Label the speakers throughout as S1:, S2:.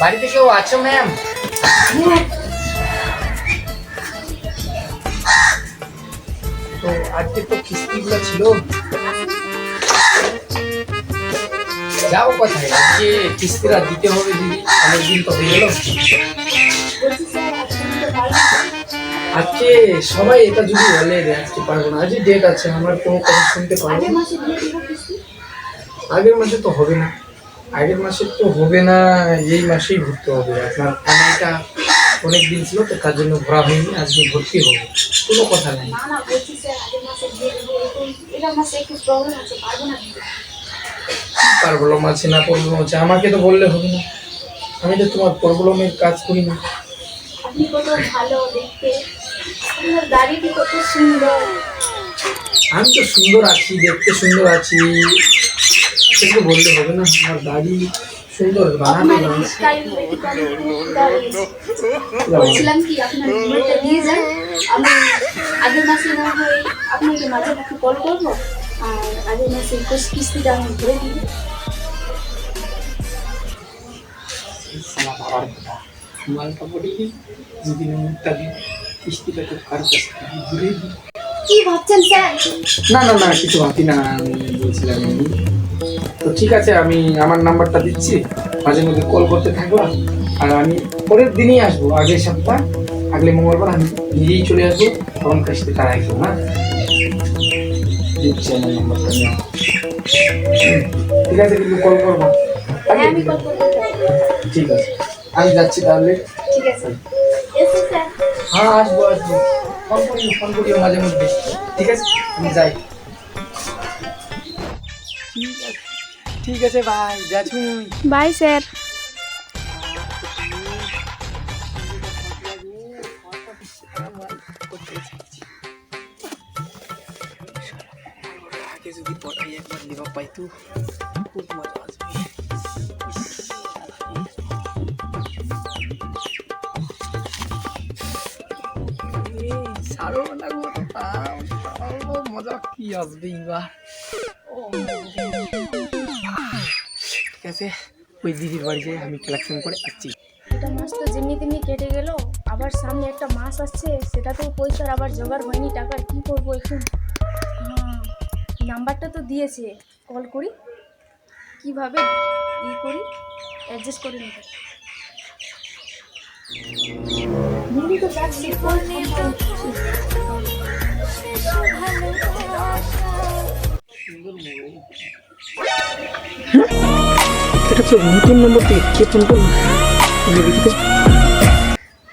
S1: বাড়িতে কেউ আছো ম্যাম তো আজকে তো কিস্তিগুলো ছিল। যাও কোথায়? আজকে কিস্তিরা দিতে হবে দিদি। অনেকদিন তো হয়ে গেল। আজকে সবাই এটা যদি বলে আজকে পারব না আজকে ডেট আছে আমার কোনো কথা শুনতে পারব আগের মাসে তো হবে না। আগের মাসে তো হবে না এই মাসেই ভর্তি হবে। আপনার সময়টা অনেক দিন ছিল তো তার জন্য ভরা হয়নি আজকে ভর্তি হবে। কোনো কথা নেই।
S2: প্রবলেম আছে পারব না।
S1: প্রবলেম আছে আমাকে তো বললে হবে না। আমি তো তোমার প্রবলেমের কাজ করি না।
S2: আপনি কত ভালো দেখতে। আপনার কত সুন্দর।
S1: আমি তো সুন্দর আছি দেখতে সুন্দর আছি। সেটা বললে হবে না। আমার দাড়ি সুন্দর
S2: দারুণ। বলছিলাম কি আপনার নম্বরটা দিয়ে যান। আমি আগের মাসে না হয় আপনাকে মাঝে মাঝে কল করব। আর আগের মাসে কোর্স কিস্তিটা আমি ভরে দিব
S1: বাবার কথা মালটা পড়ে গেল যদি মুখটা দিই কিস্তিটা তো কার কাছ ঘুরে দিই
S2: কি ভাবছেন স্যার?
S1: না না না কিছু ভাবি না আমি বলছিলাম। তো ঠিক আছে আমি আমার নাম্বারটা দিচ্ছি। মাঝে মধ্যে কল করতে থাকবা আর আমি পরের দিনই আসব আগের সপ্তাহ। আগলে মঙ্গলবার আমি নিজেই চলে আসব। তখন কিস্তি টাকা রাখব না? দিচ্ছি আমার নাম্বারটা নিয়ে ঠিক আছে কিন্তু কল করব
S2: হ্যাঁ আমি কল করব
S1: ঠিক আছে। আমি যাচ্ছি তাহলে।
S2: ঠিক আছে।
S1: হ্যাঁ আসব আসব। ফোন করিও ফোন করিও মাঝে মধ্যে। ঠিক আছে আমি যাই। ঠিক আছে। ঠিক আছে ভাই যাচ্ছি
S2: বাই স্যার
S1: যদি পড়াই একবার লিবা পাইতো খুব মজা আসবে। সারো না গো তাও তাও মজা কি আসবে এবার? ও আছে। ওই দিদির বাড়ি যাই আমি কালেকশন করে আসছি।
S2: এটা মাস তো যেমনি তেমনি কেটে গেল। আবার সামনে একটা মাস আসছে সেটাতেও পয়সার আবার জোগাড় হয়নি টাকার কি করব এখন? হ্যাঁ নাম্বারটা তো দিয়েছে। কল করি। কীভাবে ই করি অ্যাডজাস্ট করে নিতে দিদি তো
S1: এটা কে ফোন করল?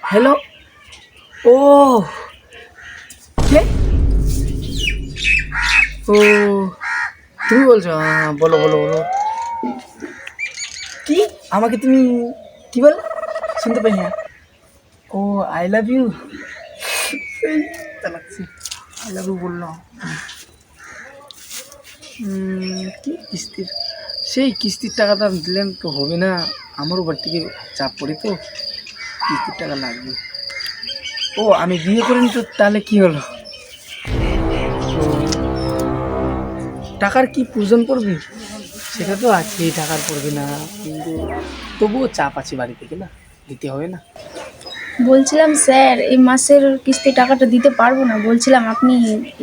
S1: হ্যালো ও, কে? ও, তুমি বলছো? বলো বলো বলো। কি? আমাকে তুমি কি বল শুনতে পাই না। ও আই লাভ ইউ লাগছে আই লাভ ইউ বললাম। কি কিস্তির সেই কিস্তির টাকাটা দিলেন তো হবে না। আমারও বাড়ি থেকে চাপ পড়ে তো কিস্তির টাকা লাগবে। ও, আমি বিয়ে করিনি তো, তাহলে কি হলো? টাকার কি প্রয়োজন পড়বে? সেটা তো আছে, টাকার পড়বে না, কিন্তু তবুও চাপ আছে বাড়ি থেকে না, দিতে হবে না।
S2: বলছিলাম, স্যার, এই মাসের কিস্তি টাকাটা দিতে পারব না। বলছিলাম, আপনি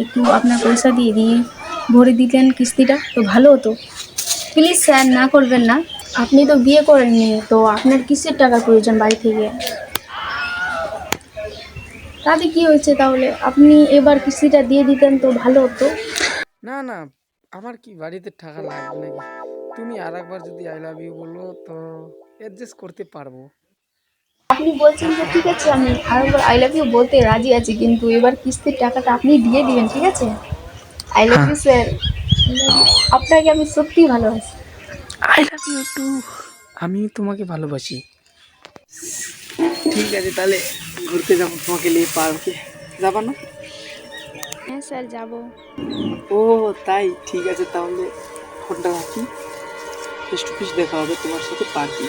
S2: একটু আপনার পয়সা দিয়ে দিয়ে ভরে দিতেন কিস্তিটা, তো ভালো হতো। প্লিজ স্যার না করবেন না। আপনি তো বিয়ে করেননি তো আপনার কিসের টাকা প্রয়োজন বাড়ি থেকে? তাতে কি হয়েছে তাহলে? আপনি এবার কিস্তিটা দিয়ে দিতেন তো ভালো হতো।
S1: না না আমার কি বাড়িতে টাকা লাগবে নাকি? তুমি আর একবার যদি আই লাভ ইউ বলো তো অ্যাডজাস্ট করতে পারব।
S2: আপনি বলছেন যে ঠিক আছে আমি আরেকবার আই লাভ ইউ বলতে রাজি আছি কিন্তু এবার কিস্তির টাকাটা আপনি দিয়ে দিবেন ঠিক আছে? আই লাভ ইউ স্যার আপনাকে আমি সত্যিই ভালোবাসি।
S1: আই লাভ ইউ টু আমি তোমাকে ভালোবাসি। ঠিক আছে তাহলে ঘুরতে যাব তোমাকে নিয়ে পার্কে। যাবা না?
S2: হ্যাঁ স্যার যাব।
S1: ও তাই? ঠিক আছে তাহলে ফোনটা রাখি। ফেস টু ফেস দেখা হবে তোমার সাথে পার্কে।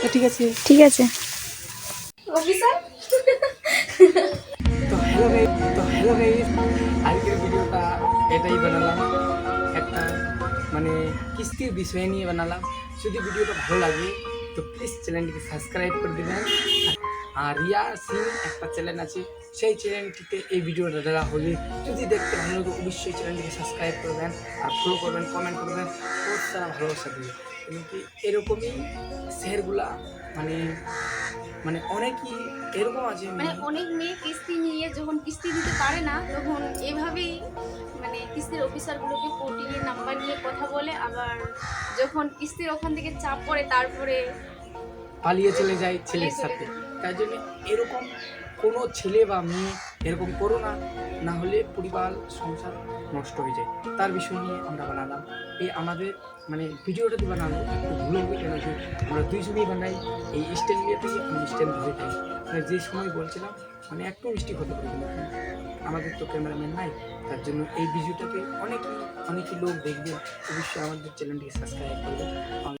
S1: তা ঠিক আছে।
S2: ঠিক আছে।
S1: তো হ্যালো গাই তো হ্যালো গাই আজকের ভিডিওটা এটাই বানালাম। মানে কিস্তির বিষয় নিয়ে বানালাম। যদি ভিডিওটা ভালো লাগে, তো প্লিজ চ্যানেলটিকে সাবস্ক্রাইব করে দেবেন। আর রিয়া সিং একটা চ্যানেল আছে, সেই চ্যানেলটিতে এই ভিডিওটা দেওয়া হলে যদি দেখতে ভালো অবশ্যই চ্যানেলটিকে সাবস্ক্রাইব করবেন, আর ফলো করবেন কমেন্ট করবেন। খুব তারা ভালোবাসা দিবে এবং কি এরকমই শেয়ারগুলা মানে মানে অনেকই এরকম আছে
S2: মানে অনেক মেয়ে কিস্তি নিয়ে যখন কিস্তি দিতে পারে না তখন এভাবেই মানে কিস্তির অফিসারগুলোকে পটিয়ে নাম্বার নিয়ে কথা বলে আবার যখন কিস্তির ওখান থেকে চাপ পড়ে তারপরে
S1: পালিয়ে চলে যায় ছেলের সাথে। তাই জন্য এরকম কোনো ছেলে বা মেয়ে এরকম করো না না হলে পরিবার, সংসার নষ্ট হয়ে যায়। তার বিষয় নিয়ে আমরা বানালাম। এই আমাদের মানে ভিডিওটা দিয়ে বানালো একটু ভুল হবে কেন আমরা দুইজনেই বানাই, এই স্ট্যান্ড নিয়ে থেকে আমি স্ট্যান্ড ধরে থাকি। মানে যে সময় বলছিলাম মানে একটু মিস্টেক হতে পারে আমাদের তো ক্যামেরাম্যান নাই, তার জন্য এই ভিডিওটাকে অনেক, অনেকই লোক দেখবে। অবশ্যই আমাদের চ্যানেলটিকে সাবস্ক্রাইব করবে।